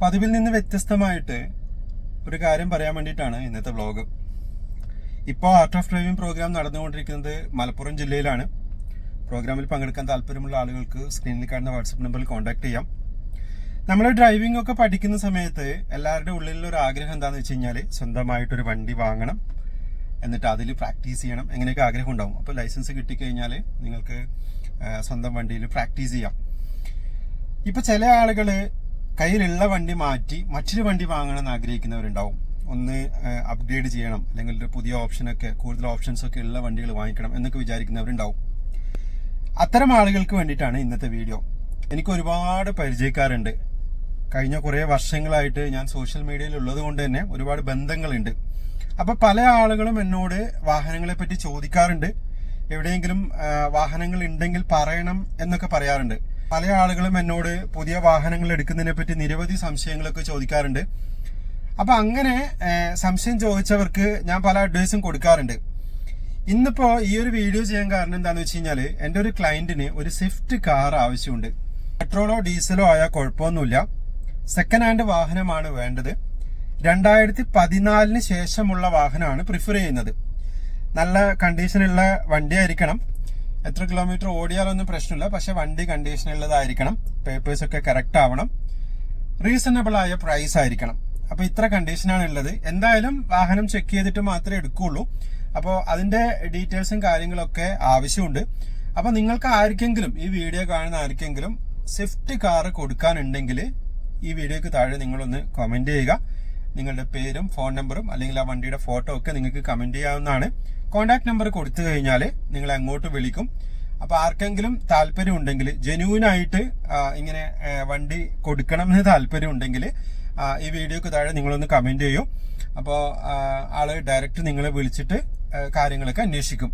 പതിവിൽ നിന്ന് വ്യത്യസ്തമായിട്ട് ഒരു കാര്യം പറയാൻ വേണ്ടിയിട്ടാണ് ഇന്നത്തെ വ്ലോഗ്. ഇപ്പോൾ ആർട്ട് ഓഫ് ഡ്രൈവിംഗ് പ്രോഗ്രാം നടന്നുകൊണ്ടിരിക്കുന്നത് മലപ്പുറം ജില്ലയിലാണ്. പ്രോഗ്രാമിൽ പങ്കെടുക്കാൻ താല്പര്യമുള്ള ആളുകൾക്ക് സ്ക്രീനിൽ കാണുന്ന വാട്സപ്പ് നമ്പറിൽ കോൺടാക്ട് ചെയ്യാം. നമ്മൾ ഡ്രൈവിംഗ് ഒക്കെ പഠിക്കുന്ന സമയത്ത് എല്ലാവരുടെ ഉള്ളിലുള്ള ഒരു ആഗ്രഹം എന്താണെന്ന് വെച്ച് കഴിഞ്ഞാൽ സ്വന്തമായിട്ടൊരു വണ്ടി വാങ്ങണം. എന്നിട്ട് അതിൽ പ്രാക്ടീസ് ചെയ്യണം. എങ്ങനെയൊക്കെ ആഗ്രഹം ഉണ്ടാവും. അപ്പോൾ ലൈസൻസ് കിട്ടിക്കഴിഞ്ഞാൽ നിങ്ങൾക്ക് സ്വന്തം വണ്ടിയിൽ പ്രാക്ടീസ് ചെയ്യാം. ഇപ്പോൾ ചില ആളുകൾ കയ്യിലുള്ള വണ്ടി മാറ്റി മറ്റൊരു വണ്ടി വാങ്ങണമെന്ന് ആഗ്രഹിക്കുന്നവരുണ്ടാവും. ഒന്ന് അപ്ഗ്രേഡ് ചെയ്യണം. അല്ലെങ്കിൽ ഒരു പുതിയ ഓപ്ഷനൊക്കെ കൂടുതൽ ഓപ്ഷൻസ് ഒക്കെ ഉള്ള വണ്ടികൾ വാങ്ങിക്കണം എന്നൊക്കെ വിചാരിക്കുന്നവരുണ്ടാവും. അത്തരം ആളുകൾക്ക് വേണ്ടിയിട്ടാണ് ഇന്നത്തെ വീഡിയോ. എനിക്ക് ഒരുപാട് പരിചയക്കാരുണ്ട്. കഴിഞ്ഞ കുറേ വർഷങ്ങളായിട്ട് ഞാൻ സോഷ്യൽ മീഡിയയിൽ ഉള്ളത് കൊണ്ട് തന്നെ ഒരുപാട് ബന്ധങ്ങളുണ്ട്. അപ്പൊ പല ആളുകളും എന്നോട് വാഹനങ്ങളെ പറ്റി ചോദിക്കാറുണ്ട്. എവിടെയെങ്കിലും വാഹനങ്ങൾ ഉണ്ടെങ്കിൽ പറയണം എന്നൊക്കെ പറയാറുണ്ട്. പല ആളുകളും എന്നോട് പുതിയ വാഹനങ്ങൾ എടുക്കുന്നതിനെ പറ്റി നിരവധി സംശയങ്ങളൊക്കെ ചോദിക്കാറുണ്ട്. അപ്പൊ അങ്ങനെ സംശയം ചോദിച്ചവർക്ക് ഞാൻ പല അഡ്വൈസും കൊടുക്കാറുണ്ട്. ഇന്നിപ്പോ ഈ ഒരു വീഡിയോ ചെയ്യാൻ കാരണം എന്താണെന്ന് വെച്ച് കഴിഞ്ഞാൽ എന്റെ ഒരു ക്ലയന്റിന് ഒരു സ്വിഫ്റ്റ് കാർ ആവശ്യമുണ്ട്. പെട്രോളോ ഡീസലോ ആയാൽ കുഴപ്പമൊന്നുമില്ല. സെക്കൻഡ് ഹാൻഡ് വാഹനമാണ് വേണ്ടത്. രണ്ടായിരത്തി പതിനാലിന് ശേഷമുള്ള വാഹനമാണ് പ്രിഫർ ചെയ്യുന്നത്. നല്ല കണ്ടീഷനുള്ള വണ്ടിയായിരിക്കണം. എത്ര കിലോമീറ്റർ ഓടിയാലൊന്നും പ്രശ്നമില്ല. പക്ഷെ വണ്ടി കണ്ടീഷനുള്ളതായിരിക്കണം പേപ്പേഴ്സ് ഒക്കെ കറക്റ്റ് ആവണം. റീസണബിൾ ആയ പ്രൈസ് ആയിരിക്കണം. അപ്പൊ ഇത്ര കണ്ടീഷനാണ് ഉള്ളത്. എന്തായാലും വാഹനം ചെക്ക് ചെയ്തിട്ട് മാത്രമേ എടുക്കുള്ളൂ. അപ്പോൾ അതിന്റെ ഡീറ്റെയിൽസും കാര്യങ്ങളൊക്കെ ആവശ്യമുണ്ട്. അപ്പൊ നിങ്ങൾക്ക് ആർക്കെങ്കിലും ഈ വീഡിയോ കാണുന്ന ആർക്കെങ്കിലും സ്വിഫ്റ്റ് കാർ കൊടുക്കാനുണ്ടെങ്കിൽ ഈ വീഡിയോക്ക് താഴെ നിങ്ങളൊന്ന് കമന്റ് ചെയ്യുക. നിങ്ങളുടെ പേരും ഫോൺ നമ്പറും അല്ലെങ്കിൽ ആ വണ്ടിയുടെ ഫോട്ടോ ഒക്കെ നിങ്ങൾക്ക് കമന്റ് ചെയ്യാവുന്നതാണ്. കോൺടാക്ട് നമ്പർ കൊടുത്തു കഴിഞ്ഞാൽ നിങ്ങൾ അങ്ങോട്ട് വിളിക്കും. അപ്പോൾ ആർക്കെങ്കിലും താല്പര്യം ഉണ്ടെങ്കിൽ ജെന്യൂൻ ഇങ്ങനെ വണ്ടി കൊടുക്കണം എന്ന് താല്പര്യം ഉണ്ടെങ്കിൽ ഈ വീഡിയോക്ക് താഴെ നിങ്ങളൊന്ന് കമന്റ് ചെയ്യും. അപ്പോൾ ആൾ ഡയറക്റ്റ് നിങ്ങളെ വിളിച്ചിട്ട് കാര്യങ്ങളൊക്കെ അന്വേഷിക്കും.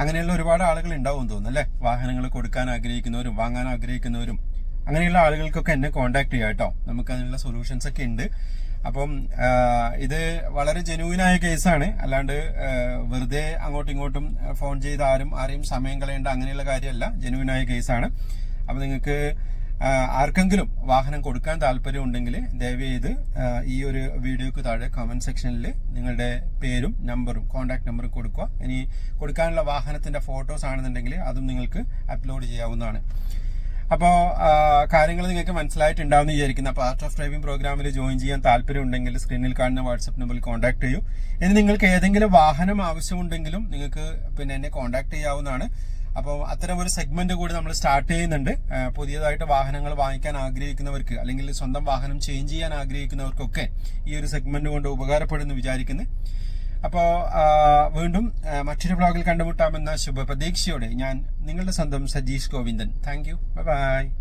അങ്ങനെയുള്ള ഒരുപാട് ആളുകൾ ഉണ്ടാവും തോന്നുന്നു അല്ലെ? വാഹനങ്ങൾ കൊടുക്കാൻ ആഗ്രഹിക്കുന്നവരും വാങ്ങാൻ ആഗ്രഹിക്കുന്നവരും. അങ്ങനെയുള്ള ആളുകൾക്കൊക്കെ എന്നെ കോൺടാക്ട് ചെയ്യാം കേട്ടോ. നമുക്ക് അതിനുള്ള സൊല്യൂഷൻസ് ഒക്കെ ഉണ്ട്. അപ്പം ഇത് വളരെ ജെനുവിനായ കേസാണ്. അല്ലാണ്ട് വെറുതെ അങ്ങോട്ടും ഇങ്ങോട്ടും ഫോൺ ചെയ്ത് ആരും ആരെയും സമയം കളയേണ്ട അങ്ങനെയുള്ള കാര്യമല്ല. ജെനുവിനായ കേസാണ്. അപ്പം നിങ്ങൾക്ക് ആർക്കെങ്കിലും വാഹനം കൊടുക്കാൻ താല്പര്യം ഉണ്ടെങ്കിൽ ദയവേത് ഈ ഒരു വീഡിയോക്ക് താഴെ കമന്റ് സെക്ഷനിൽ നിങ്ങളുടെ പേരും നമ്പറും കോൺടാക്ട് നമ്പറും കൊടുക്കുക. ഇനി കൊടുക്കാനുള്ള വാഹനത്തിന്റെ ഫോട്ടോസ് ആണെന്നുണ്ടെങ്കിൽ അതും നിങ്ങൾക്ക് അപ്ലോഡ് ചെയ്യാവുന്നതാണ്. അപ്പോൾ കാര്യങ്ങൾ നിങ്ങൾക്ക് മനസ്സിലായിട്ടുണ്ടാവുന്ന വിചാരിക്കുന്നു. അപ്പോൾ ആർട്ട് ഓഫ് ഡ്രൈവിംഗ് പ്രോഗ്രാമിൽ ജോയിൻ ചെയ്യാൻ താല്പര്യം ഉണ്ടെങ്കിൽ സ്ക്രീനിൽ കാണുന്ന വാട്സപ്പ് നമ്പറിൽ കോൺടാക്ട് ചെയ്യൂ. ഇനി നിങ്ങൾക്ക് ഏതെങ്കിലും വാഹനം ആവശ്യമുണ്ടെങ്കിലും നിങ്ങൾക്ക് പിന്നെ എന്നെ കോൺടാക്ട് ചെയ്യാവുന്നതാണ്. അപ്പോൾ അത്തരം ഒരു സെഗ്മെന്റ് കൂടി നമ്മൾ സ്റ്റാർട്ട് ചെയ്യുന്നുണ്ട്. പുതിയതായിട്ട് വാഹനങ്ങൾ വാങ്ങിക്കാൻ ആഗ്രഹിക്കുന്നവർക്ക് അല്ലെങ്കിൽ സ്വന്തം വാഹനം ചേഞ്ച് ചെയ്യാൻ ആഗ്രഹിക്കുന്നവർക്കൊക്കെ ഈ ഒരു സെഗ്മെന്റ് കൊണ്ട് ഉപകാരപ്പെടുമെന്ന് വിചാരിക്കുന്നു. അപ്പോൾ വീണ്ടും മറ്റൊരു ബ്ലോഗിൽ കണ്ടുമുട്ടാമെന്ന ശുഭപ്രതീക്ഷയോടെ ഞാൻ നിങ്ങളുടെ സ്വന്തം Sajeesh Govindan. Thank you. Bye.